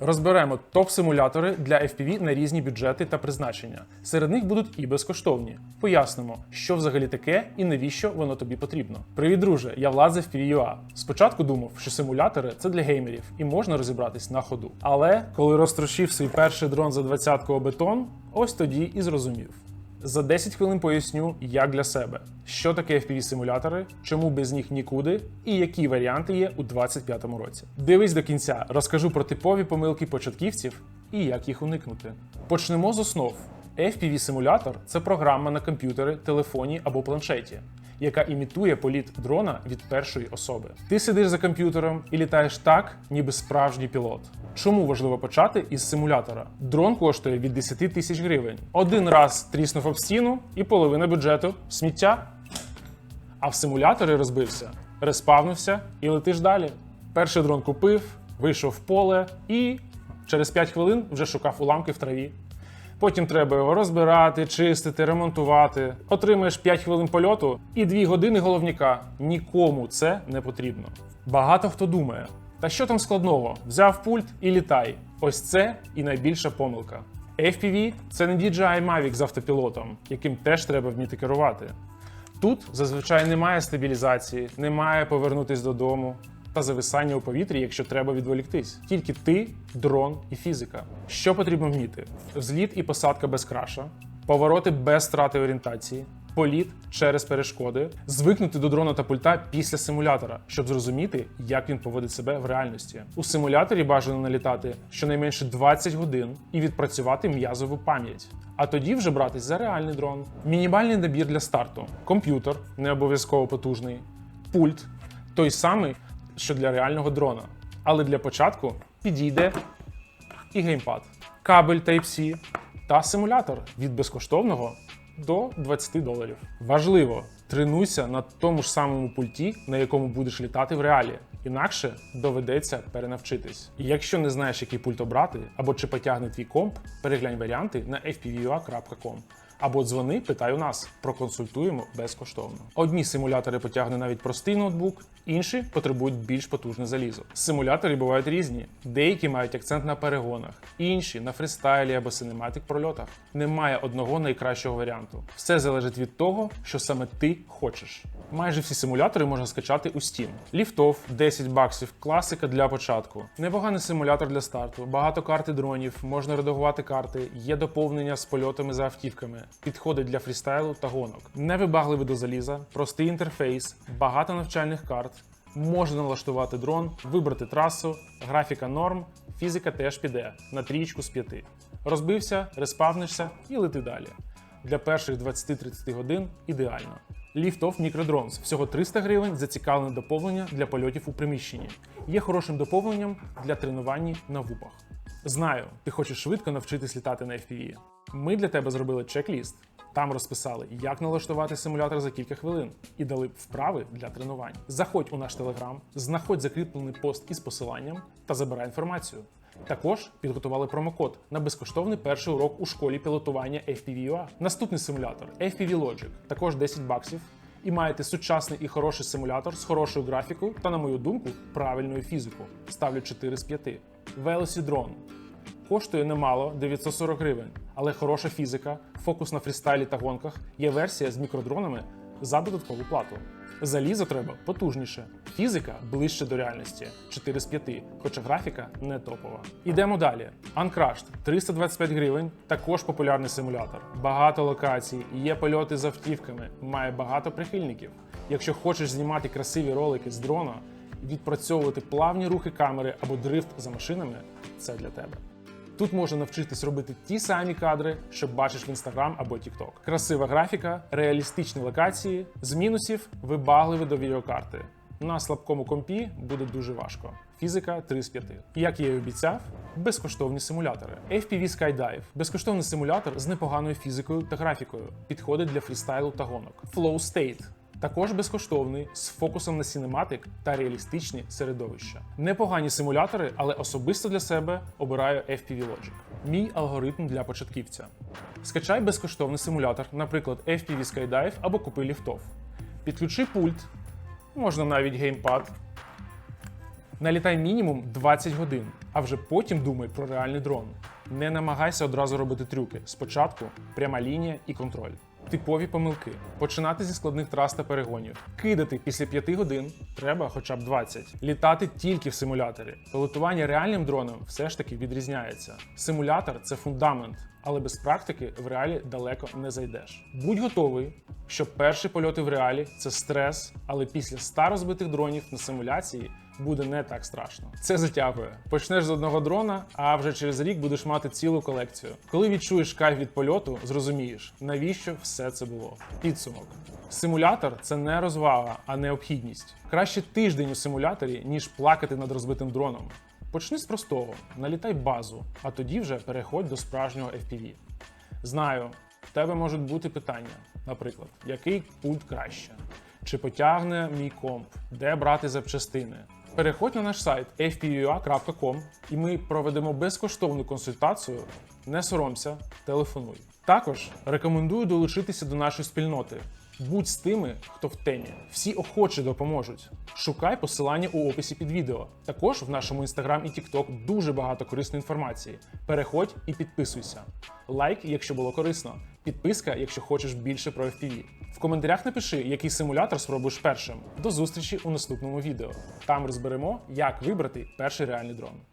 Розберемо топ-симулятори для FPV на різні бюджети та призначення. Серед них будуть і безкоштовні. Пояснимо, що взагалі таке і навіщо воно тобі потрібно. Привіт, друже! Я Влад з FPV.ua. Спочатку думав, що симулятори це для геймерів і можна розібратись на ходу. Але коли розтрощив свій перший дрон за 20-ку бетон, ось тоді і зрозумів. За 10 хвилин поясню, як для себе, що таке FPV-симулятори, чому без них нікуди, і які варіанти є у 2025 році. Дивись до кінця, розкажу про типові помилки початківців і як їх уникнути. Почнемо з основ. FPV-симулятор це програма на комп'ютери, телефоні або планшеті, яка імітує політ дрона від першої особи. Ти сидиш за комп'ютером і літаєш так, ніби справжній пілот. Чому важливо почати із симулятора? Дрон коштує від 10 тисяч гривень. Один раз тріснув об стіну і половина бюджету сміття. А в симуляторі розбився, респавнився і летиш далі. Перший дрон купив, вийшов в поле і через 5 хвилин вже шукав уламки в траві. Потім треба його розбирати, чистити, ремонтувати. Отримаєш 5 хвилин польоту і 2 години головніка. Нікому це не потрібно. Багато хто думає, та що там складного? Взяв пульт і літай. Ось це і найбільша помилка. FPV – це не DJI Mavic з автопілотом, яким теж треба вміти керувати. Тут зазвичай немає стабілізації, немає повернутись додому та зависання у повітрі, якщо треба відволіктись. Тільки ти, дрон і фізика. Що потрібно вміти? Взліт і посадка без краша, повороти без страти орієнтації, політ через перешкоди, звикнути до дрона та пульта після симулятора, щоб зрозуміти, як він поводить себе в реальності. У симуляторі бажано налітати щонайменше 20 годин і відпрацювати м'язову пам'ять. А тоді вже братись за реальний дрон. Мінімальний набір для старту: комп'ютер, не обов'язково потужний, пульт, той самий, що для реального дрона. Але для початку підійде і геймпад, кабель Type-C та симулятор від безкоштовного до 20 доларів. Важливо, тренуйся на тому ж самому пульті, на якому будеш літати в реалі. Інакше доведеться перенавчитись. І якщо не знаєш, який пульт обрати, або чи потягне твій комп, переглянь варіанти на fpvua.com. Або дзвони, питай у нас, проконсультуємо безкоштовно. Одні симулятори потягне навіть простий ноутбук, інші потребують більш потужне залізо. Симулятори бувають різні. Деякі мають акцент на перегонах, інші на фристайлі або синематик прольотах. Немає одного найкращого варіанту. Все залежить від того, що саме ти хочеш. Майже всі симулятори можна скачати у Steam. Ліфтов 10 баксів, класика для початку. Непоганий симулятор для старту, багато карти дронів, можна редагувати карти, є доповнення з польотами за автівками, підходить для фрістайлу та гонок. Невибагливий до заліза, простий інтерфейс, багато навчальних карт. Можна налаштувати дрон, вибрати трасу, графіка норм, фізика теж піде на трічку з п'яти. Розбився, респавнишся і лети далі. Для перших 20-30 годин ідеально. Ліфтов Microdrones – всього 300 гривень зацікавлене доповнення для польотів у приміщенні. Є хорошим доповненням для тренувань на вупах. Знаю, ти хочеш швидко навчитись літати на FPV. Ми для тебе зробили чек-ліст. Там розписали, як налаштувати симулятор за кілька хвилин і дали вправи для тренувань. Заходь у наш телеграм, знаходь закріплений пост із посиланням та забирай інформацію. Також підготували промокод на безкоштовний перший урок у школі пілотування FPV.ua. Наступний симулятор FPV Logic, також 10 баксів. І маєте сучасний і хороший симулятор з хорошою графікою та, на мою думку, правильною фізикою. Ставлю 4 з 5. Veloci Drone. Коштує немало 940 гривень, але хороша фізика, фокус на фрістайлі та гонках, є версія з мікродронами за додаткову плату. Залізо треба потужніше. Фізика ближче до реальності 4 з 5, хоча графіка не топова. Ідемо далі. Uncrushed 325 гривень, також популярний симулятор. Багато локацій, є польоти з автівками, має багато прихильників. Якщо хочеш знімати красиві ролики з дрона, відпрацьовувати плавні рухи камери або дрифт за машинами, це для тебе. Тут можна навчитись робити ті самі кадри, що бачиш в Instagram або TikTok. Красива графіка, реалістичні локації, з мінусів вибагливі до відеокарти. На слабкому компі буде дуже важко. Фізика 3 з 5. Як я й обіцяв, безкоштовні симулятори. FPV Skydive – безкоштовний симулятор з непоганою фізикою та графікою. Підходить для фрістайлу та гонок. Flow State також безкоштовний з фокусом на сінематик та реалістичні середовища. Непогані симулятори, але особисто для себе обираю FPV Logic. Мій алгоритм для початківця. Скачай безкоштовний симулятор, наприклад, FPV Skydive або купи ліфтов. Підключи пульт, можна навіть геймпад. Налітай мінімум 20 годин, а вже потім думай про реальний дрон. Не намагайся одразу робити трюки. Спочатку пряма лінія і контроль. Типові помилки. Починати зі складних трас та перегонів. Кидати після 5 годин треба хоча б 20. Літати тільки в симуляторі. Пілотування реальним дроном все ж таки відрізняється. Симулятор це фундамент, але без практики в реалі далеко не зайдеш. Будь готовий, що перші польоти в реалі це стрес, але після 100 розбитих дронів на симуляції буде не так страшно. Це затягує. Почнеш з одного дрона, а вже через рік будеш мати цілу колекцію. Коли відчуєш кайф від польоту, зрозумієш, навіщо все це було. Підсумок. Симулятор це не розвага, а необхідність. Краще тиждень у симуляторі, ніж плакати над розбитим дроном. Почни з простого, налітай базу, а тоді вже переходь до справжнього FPV. Знаю, в тебе можуть бути питання, наприклад, який пульт краще, чи потягне мій комп, де брати запчастини. Переходь на наш сайт fpua.com і ми проведемо безкоштовну консультацію. Не соромся, телефонуй. Також рекомендую долучитися до нашої спільноти. Будь з тими, хто в темі. Всі охочі допоможуть. Шукай посилання у описі під відео. Також в нашому інстаграм і тікток дуже багато корисної інформації. Переходь і підписуйся. Лайк, якщо було корисно. Підписка, якщо хочеш більше про FPV. В коментарях напиши, який симулятор спробуєш першим. До зустрічі у наступному відео. Там розберемо, як вибрати перший реальний дрон.